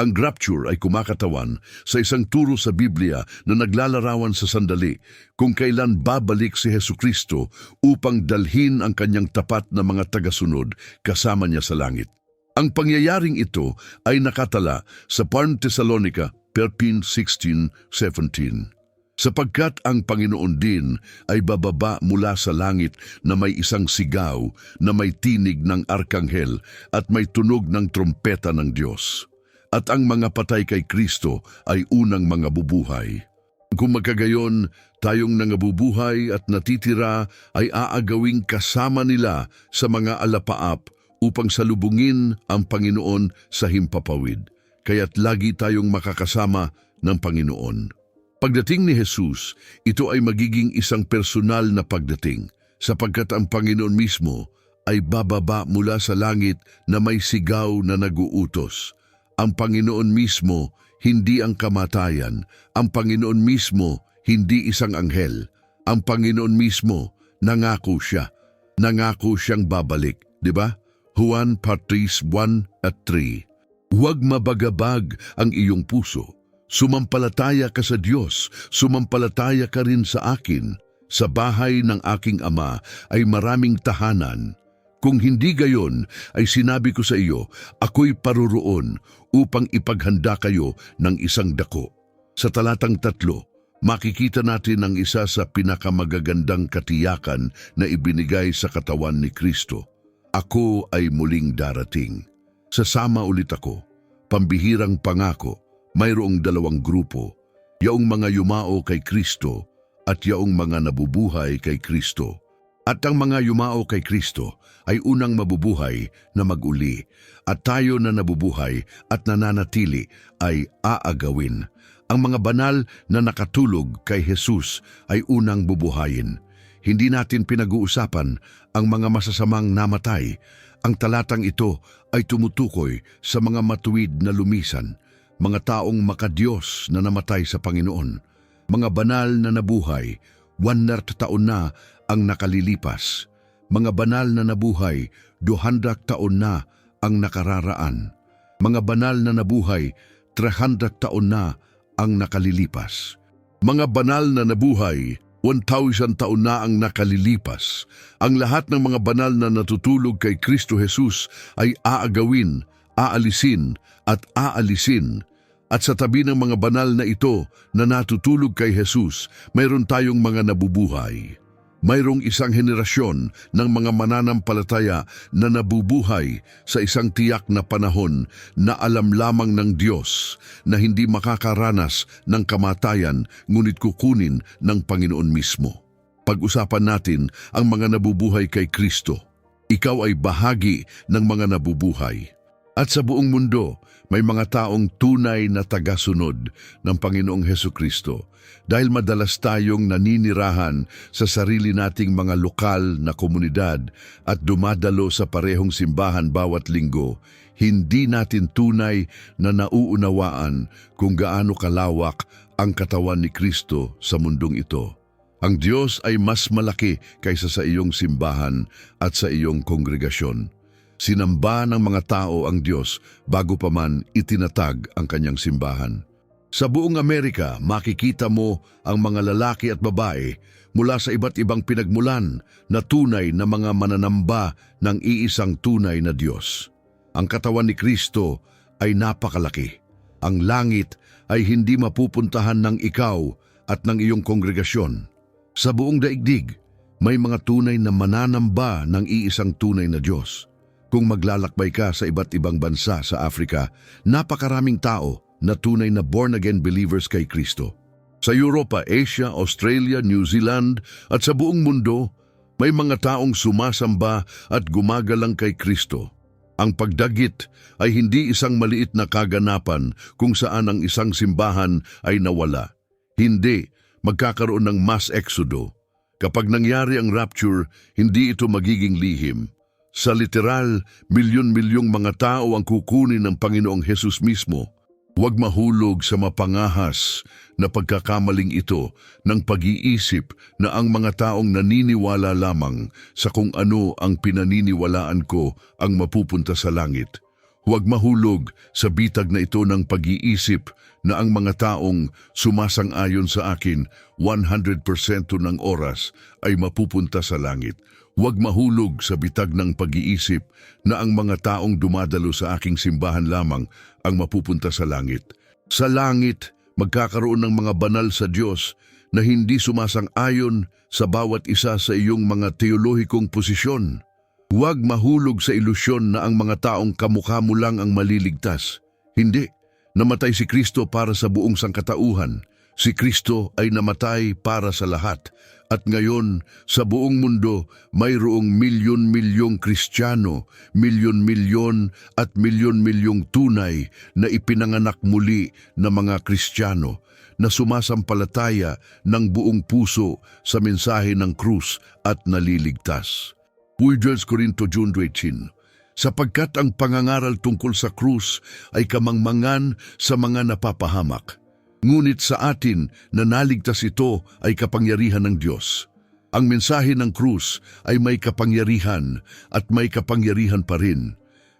Ang rapture ay kumakatawan sa isang turo sa Biblia na naglalarawan sa sandali kung kailan babalik si Heso Kristo upang dalhin ang kanyang tapat na mga tagasunod kasama niya sa langit. Ang pangyayaring ito ay nakatala sa 1 Thessalonica 13.16-17 sapagkat ang Panginoon din ay bababa mula sa langit na may isang sigaw na may tinig ng arkanghel at may tunog ng trompeta ng Diyos. At ang mga patay kay Kristo ay unang mga bubuhay. Kung magkagayon, tayong nangabubuhay at natitira ay aagawing kasama nila sa mga alapaap upang salubungin ang Panginoon sa himpapawid. Kaya't lagi tayong makakasama ng Panginoon. Pagdating ni Jesus, ito ay magiging isang personal na pagdating sapagkat ang Panginoon mismo ay bababa mula sa langit na may sigaw na naguutos. Ang Panginoon mismo, hindi ang kamatayan. Ang Panginoon mismo, hindi isang anghel. Ang Panginoon mismo, nangako siya. Nangako siyang babalik, di ba? Juan Patris 1 at 3 Huwag mabagabag ang iyong puso. Sumampalataya ka sa Diyos, sumampalataya ka rin sa akin. Sa bahay ng aking ama ay maraming tahanan. Kung hindi gayon, ay sinabi ko sa iyo, ako'y paruroon upang ipaghanda kayo ng isang dako. Sa talatang tatlo, makikita natin ang isa sa pinakamagagandang katiyakan na ibinigay sa katawan ni Kristo. Ako ay muling darating. Sasama ulit ako, pambihirang pangako, mayroong dalawang grupo, yaong mga yumao kay Kristo at yaong mga nabubuhay kay Kristo. At ang mga yumao kay Kristo ay unang mabubuhay na maguli at tayo na nabubuhay at nananatili ay aagawin. Ang mga banal na nakatulog kay Jesus ay unang bubuhayin. Hindi natin pinag-uusapan ang mga masasamang namatay. Ang talatang ito ay tumutukoy sa mga matuwid na lumisan, mga taong makadiyos na namatay sa Panginoon, mga banal na nabuhay, 100 taon na ang nakalilipas, mga banal na nabuhay, 200 taon na ang nakararaan, mga banal na nabuhay, 300 taon na ang nakalilipas, mga banal na nabuhay, 1,000 taon na ang nakalilipas. Ang lahat ng mga banal na natutulog kay Kristo Jesus ay aagawin, aalisin at aalisin at sa tabi ng mga banal na ito na natutulog kay Jesus, mayroon tayong mga nabubuhay. Mayroong isang henerasyon ng mga mananampalataya na nabubuhay sa isang tiyak na panahon na alam lamang ng Diyos na hindi makakaranas ng kamatayan ngunit kukunin ng Panginoon mismo. Pag-usapan natin ang mga nabubuhay kay Kristo. Ikaw ay bahagi ng mga nabubuhay. At sa buong mundo, may mga taong tunay na tagasunod ng Panginoong Heso Kristo dahil madalas tayong naninirahan sa sarili nating mga lokal na komunidad at dumadalo sa parehong simbahan bawat linggo, hindi natin tunay na nauunawaan kung gaano kalawak ang katawan ni Kristo sa mundong ito. Ang Diyos ay mas malaki kaysa sa iyong simbahan at sa iyong kongregasyon. Sinamba ng mga tao ang Diyos bago pa man itinatag ang kanyang simbahan. Sa buong Amerika, makikita mo ang mga lalaki at babae mula sa iba't ibang pinagmulan na tunay na mga mananamba ng iisang tunay na Diyos. Ang katawan ni Kristo ay napakalaki. Ang langit ay hindi mapupuntahan ng ikaw at ng iyong kongregasyon. Sa buong daigdig, may mga tunay na mananamba ng iisang tunay na Diyos. Kung maglalakbay ka sa iba't ibang bansa sa Afrika, napakaraming tao na tunay na born-again believers kay Kristo. Sa Europa, Asia, Australia, New Zealand at sa buong mundo, may mga taong sumasamba at gumagalang kay Kristo. Ang pagdagit ay hindi isang maliit na kaganapan kung saan ang isang simbahan ay nawala. Hindi, magkakaroon ng mass exodo. Kapag nangyari ang rapture, hindi ito magiging lihim. Sa literal, milyon-milyong mga tao ang kukunin ng Panginoong Hesus mismo. Huwag mahulog sa mapangahas na pagkakamaling ito ng pag-iisip na ang mga taong naniniwala lamang sa kung ano ang pinaniniwalaan ko ang mapupunta sa langit. Huwag mahulog sa bitag na ito ng pag-iisip na ang mga taong sumasang-ayon sa akin 100% ng oras ay mapupunta sa langit. Huwag mahulog sa bitag ng pag-iisip na ang mga taong dumadalo sa aking simbahan lamang ang mapupunta sa langit. Sa langit, magkakaroon ng mga banal sa Diyos na hindi sumasang-ayon sa bawat isa sa iyong mga teolohikong posisyon. Huwag mahulog sa ilusyon na ang mga taong kamukha mo lang ang maliligtas. Hindi. Namatay si Kristo para sa buong sangkatauhan. Si Kristo ay namatay para sa lahat. At ngayon, sa buong mundo, mayroong milyon-milyong Kristiyano, milyon-milyon at milyon-milyong tunay na ipinanganak muli na mga Kristiyano na sumasampalataya ng buong puso sa mensahe ng krus at naliligtas. 1 Corinto June 18 Sapagkat ang pangangaral tungkol sa krus ay kamangmangan sa mga napapahamak. Ngunit sa atin na naligtas ito ay kapangyarihan ng Diyos. Ang mensahe ng krus ay may kapangyarihan at may kapangyarihan pa rin.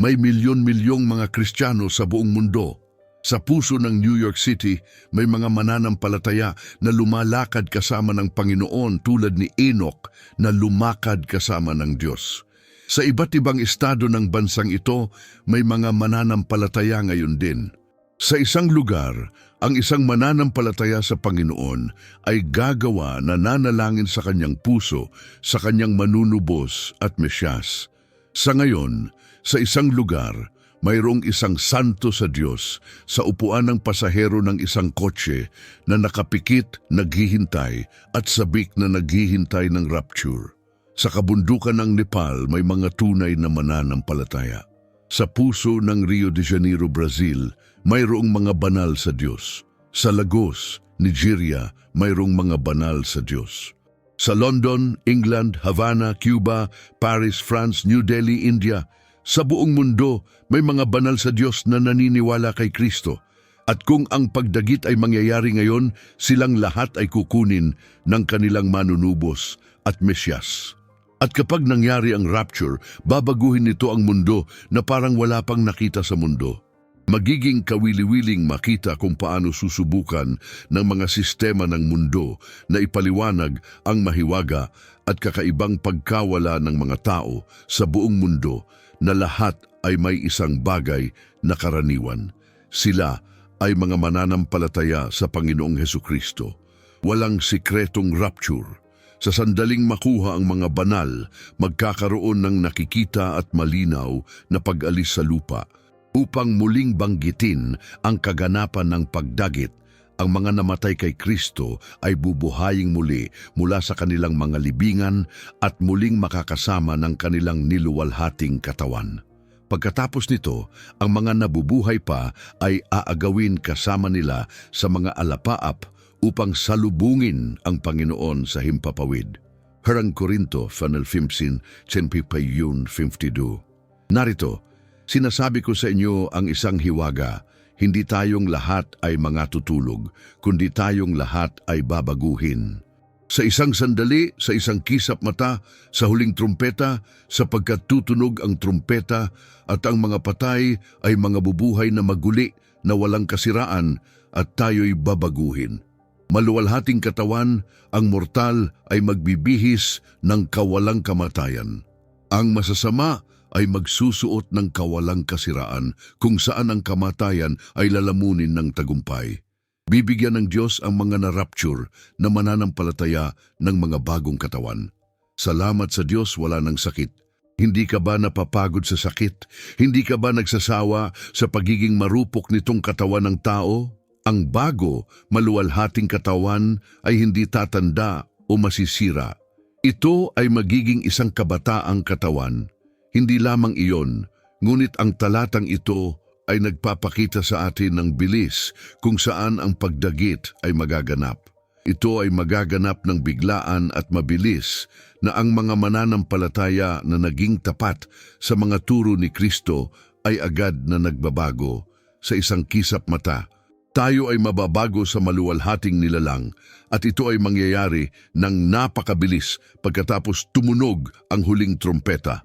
May milyon-milyong mga Kristiyano sa buong mundo. Sa puso ng New York City, may mga mananampalataya na lumalakad kasama ng Panginoon tulad ni Enoch na lumakad kasama ng Diyos. Sa iba't ibang estado ng bansang ito, may mga mananampalataya ngayon din. Sa isang lugar, ang isang mananampalataya sa Panginoon ay gagawa na nanalangin sa kanyang puso, sa kanyang manunubos at mesyas. Sa ngayon, sa isang lugar, mayroong isang santo sa Diyos sa upuan ng pasahero ng isang kotse na nakapikit, naghihintay at sabik na naghihintay ng rapture. Sa kabundukan ng Nepal may mga tunay na mananampalataya. Sa puso ng Rio de Janeiro, Brazil, mayroong mga banal sa Diyos. Sa Lagos, Nigeria, mayroong mga banal sa Diyos. Sa London, England, Havana, Cuba, Paris, France, New Delhi, India, sa buong mundo, may mga banal sa Diyos na naniniwala kay Kristo. At kung ang pagdagit ay mangyayari ngayon, silang lahat ay kukunin ng kanilang manunubos at mesyas. At kapag nangyari ang rapture, babaguhin nito ang mundo na parang wala pang nakita sa mundo. Magiging kawili-wiling makita kung paano susubukan ng mga sistema ng mundo na ipaliwanag ang mahiwaga at kakaibang pagkawala ng mga tao sa buong mundo na lahat ay may isang bagay na karaniwan. Sila ay mga mananampalataya sa Panginoong Heso Kristo. Walang sikretong rapture. Sa sandaling makuha ang mga banal, magkakaroon ng nakikita at malinaw na pag-alis sa lupa upang muling banggitin ang kaganapan ng pagdagit ang mga namatay kay Kristo ay bubuhaying muli mula sa kanilang mga libingan at muling makakasama ng kanilang niluwalhating katawan. Pagkatapos nito, ang mga nabubuhay pa ay aagawin kasama nila sa mga alapaap upang salubungin ang Panginoon sa himpapawid. Harang Korinto, Fanel 15, Tsenpipayun 52. Narito, sinasabi ko sa inyo ang isang hiwaga, hindi tayong lahat ay mga tutulog, kundi tayong lahat ay babaguhin. Sa isang sandali, sa isang kisap mata, sa huling trumpeta, sapagkat tutunog ang trumpeta at ang mga patay ay mga bubuhay na maguli na walang kasiraan at tayo'y babaguhin. Maluwalhating katawan, ang mortal ay magbibihis ng kawalang kamatayan. Ang masasama ay magsusuot ng kawalang kasiraan kung saan ang kamatayan ay lalamunin ng tagumpay. Bibigyan ng Diyos ang mga na-rapture na mananampalataya ng mga bagong katawan. Salamat sa Diyos wala ng sakit. Hindi ka ba napapagod sa sakit? Hindi ka ba nagsasawa sa pagiging marupok nitong katawan ng tao? Ang bago, maluwalhating katawan ay hindi tatanda o masisira. Ito ay magiging isang kabataang katawan hindi lamang iyon, ngunit ang talatang ito ay nagpapakita sa atin ng bilis kung saan ang pagdagit ay magaganap. Ito ay magaganap ng biglaan at mabilis na ang mga mananampalataya na naging tapat sa mga turo ni Kristo ay agad na nagbabago sa isang kisap mata. Tayo ay mababago sa maluwalhating nilalang at ito ay mangyayari ng napakabilis pagkatapos tumunog ang huling trompeta.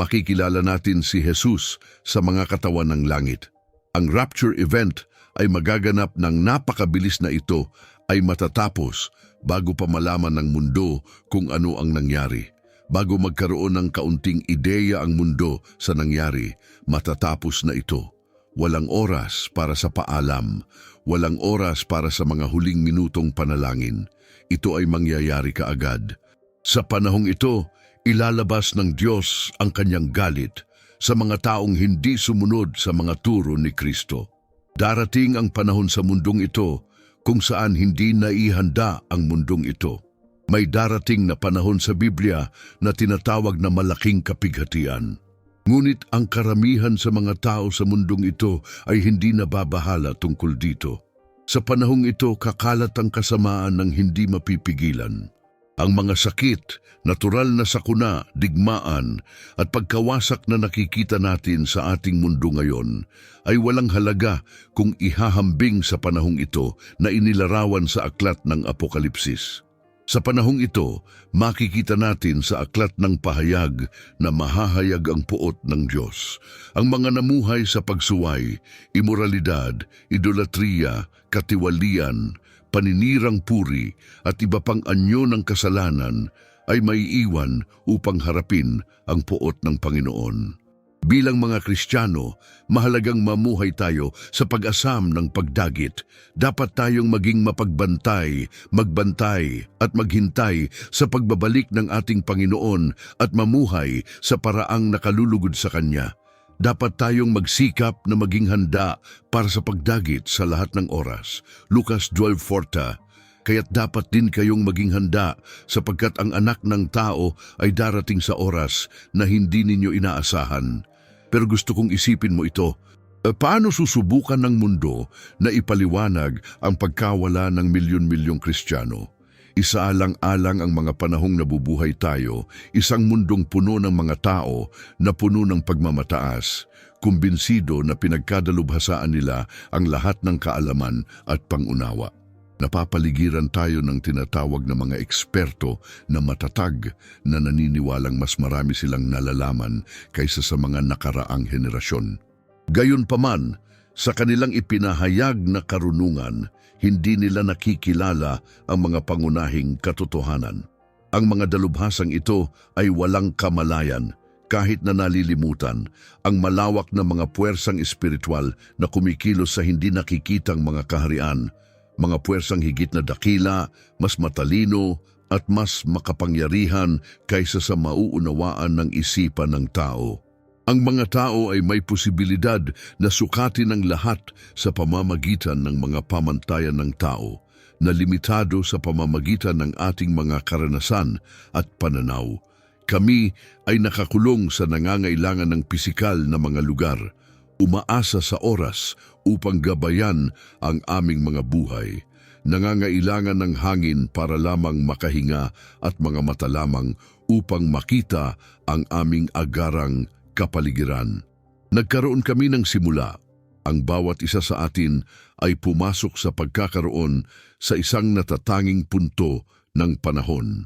Makikilala natin si Jesus sa mga katawan ng langit. Ang rapture event ay magaganap ng napakabilis na ito ay matatapos bago pa malaman ng mundo kung ano ang nangyari. Bago magkaroon ng kaunting ideya ang mundo sa nangyari, matatapos na ito. Walang oras para sa paalam, walang oras para sa mga huling minutong panalangin. Ito ay mangyayari kaagad. Sa panahong ito, ilalabas ng Diyos ang kanyang galit sa mga taong hindi sumunod sa mga turo ni Kristo. Darating ang panahon sa mundong ito kung saan hindi naihanda ang mundong ito. May darating na panahon sa Biblia na tinatawag na malaking kapighatian. Ngunit ang karamihan sa mga tao sa mundong ito ay hindi nababahala tungkol dito. Sa panahong ito, kakalat ang kasamaan ng hindi mapipigilan. Ang mga sakit, natural na sakuna, digmaan at pagkawasak na nakikita natin sa ating mundo ngayon ay walang halaga kung ihahambing sa panahong ito na inilarawan sa aklat ng Apokalipsis. Sa panahong ito, makikita natin sa aklat ng pahayag na mahahayag ang puot ng Diyos. Ang mga namuhay sa pagsuway, imoralidad, idolatriya, katiwalian, paninirang puri at iba pang anyo ng kasalanan ay maiiwan upang harapin ang puot ng Panginoon. Bilang mga Kristiyano, mahalagang mamuhay tayo sa pag-asam ng pagdagit. Dapat tayong maging mapagbantay, magbantay at maghintay sa pagbabalik ng ating Panginoon at mamuhay sa paraang nakalulugod sa Kanya. Dapat tayong magsikap na maging handa para sa pagdagit sa lahat ng oras. Lucas 12.40 Kaya't dapat din kayong maging handa sapagkat ang anak ng tao ay darating sa oras na hindi ninyo inaasahan. Pero gusto kong isipin mo ito, eh, paano susubukan ng mundo na ipaliwanag ang pagkawala ng milyon-milyong Kristiyano? Isaalang-alang ang mga panahong nabubuhay tayo, isang mundong puno ng mga tao na puno ng pagmamataas, kumbinsido na pinagkadalubhasaan nila ang lahat ng kaalaman at pangunawa. Napapaligiran tayo ng tinatawag na mga eksperto na matatag na naniniwalang mas marami silang nalalaman kaysa sa mga nakaraang henerasyon. Gayunpaman, sa kanilang ipinahayag na karunungan, hindi nila nakikilala ang mga pangunahing katotohanan. Ang mga dalubhasang ito ay walang kamalayan kahit na nalilimutan ang malawak na mga puwersang espiritual na kumikilos sa hindi nakikitang mga kaharian mga puwersang higit na dakila, mas matalino at mas makapangyarihan kaysa sa mauunawaan ng isipan ng tao. Ang mga tao ay may posibilidad na sukatin ang lahat sa pamamagitan ng mga pamantayan ng tao na limitado sa pamamagitan ng ating mga karanasan at pananaw. Kami ay nakakulong sa nangangailangan ng pisikal na mga lugar, umaasa sa oras upang gabayan ang aming mga buhay. Nangangailangan ng hangin para lamang makahinga at mga mata lamang upang makita ang aming agarang kapaligiran. Nagkaroon kami ng simula. Ang bawat isa sa atin ay pumasok sa pagkakaroon sa isang natatanging punto ng panahon.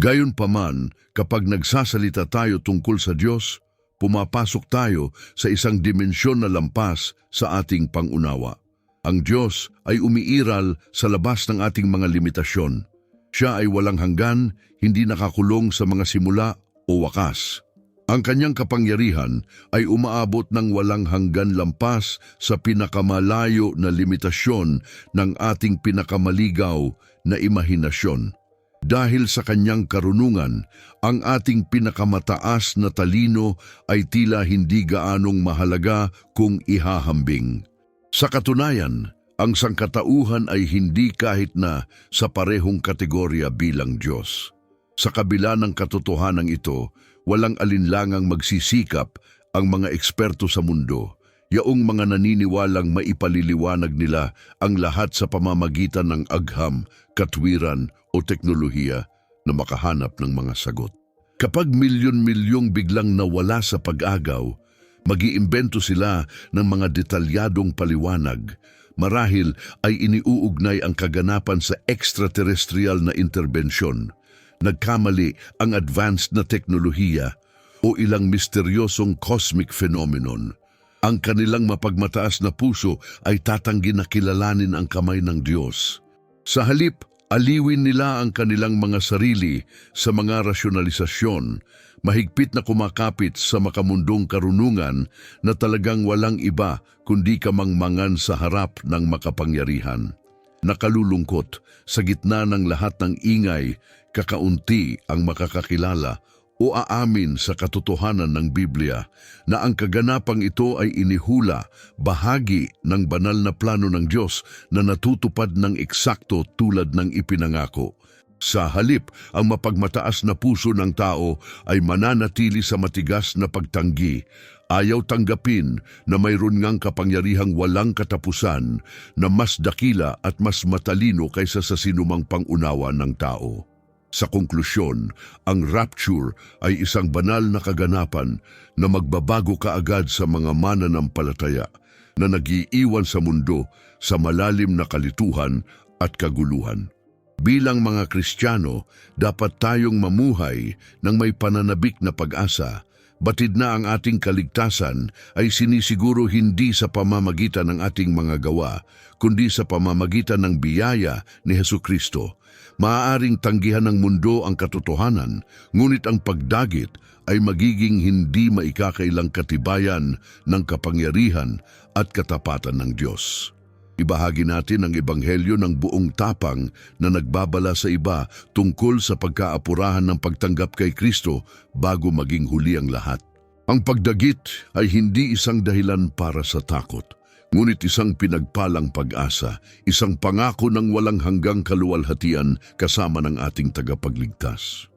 Gayon pa man, kapag nagsasalita tayo tungkol sa Diyos, pumapasok tayo sa isang dimensyon na lampas sa ating pangunawa. Ang Diyos ay umiiral sa labas ng ating mga limitasyon. Siya ay walang hanggan, hindi nakakulong sa mga simula o wakas. Ang kanyang kapangyarihan ay umaabot ng walang hanggan lampas sa pinakamalayo na limitasyon ng ating pinakamaligaw na imahinasyon. Dahil sa kanyang karunungan, ang ating pinakamataas na talino ay tila hindi gaanong mahalaga kung ihahambing. Sa katunayan, ang sangkatauhan ay hindi kahit na sa parehong kategorya bilang Diyos. Sa kabila ng katotohanan ito, walang alinlangang magsisikap ang mga eksperto sa mundo, yaong mga naniniwalang maipaliliwanag nila ang lahat sa pamamagitan ng agham, katwiran o teknolohiya na makahanap ng mga sagot. Kapag milyon-milyong biglang nawala sa pag-agaw, mag-iimbento sila ng mga detalyadong paliwanag. Marahil ay iniuugnay ang kaganapan sa extraterrestrial na interbensyon. Nagkamali ang advanced na teknolohiya o ilang misteryosong cosmic phenomenon. Ang kanilang mapagmataas na puso ay tatanggi na kilalanin ang kamay ng Diyos. Sa halip, aliwin nila ang kanilang mga sarili sa mga rasyonalisasyon, mahigpit na kumakapit sa makamundong karunungan na talagang walang iba kundi kamangmangan sa harap ng makapangyarihan. Nakalulungkot, sa gitna ng lahat ng ingay, kakaunti ang makakakilala o aamin sa katotohanan ng Biblia na ang kaganapang ito ay inihula, bahagi ng banal na plano ng Diyos na natutupad ng eksakto tulad ng ipinangako. Sa halip, ang mapagmataas na puso ng tao ay mananatili sa matigas na pagtanggi. Ayaw tanggapin na mayroon ngang kapangyarihang walang katapusan na mas dakila at mas matalino kaysa sa sinumang pangunawa ng tao. Sa konklusyon, ang rapture ay isang banal na kaganapan na magbabago kaagad sa mga mananampalataya na nagiiwan sa mundo sa malalim na kalituhan at kaguluhan. Bilang mga Kristiyano, dapat tayong mamuhay ng may pananabik na pag-asa. Batid na ang ating kaligtasan ay sinisiguro hindi sa pamamagitan ng ating mga gawa, kundi sa pamamagitan ng biyaya ni Heso Kristo. Maaaring tanggihan ng mundo ang katotohanan, ngunit ang pagdagit ay magiging hindi maikakailang katibayan ng kapangyarihan at katapatan ng Diyos. Ibahagi natin ang ebanghelyo ng buong tapang na nagbabala sa iba tungkol sa pagkaapurahan ng pagtanggap kay Kristo bago maging huli ang lahat. Ang pagdagit ay hindi isang dahilan para sa takot, ngunit isang pinagpalang pag-asa, isang pangako ng walang hanggang kaluwalhatian kasama ng ating tagapagligtas.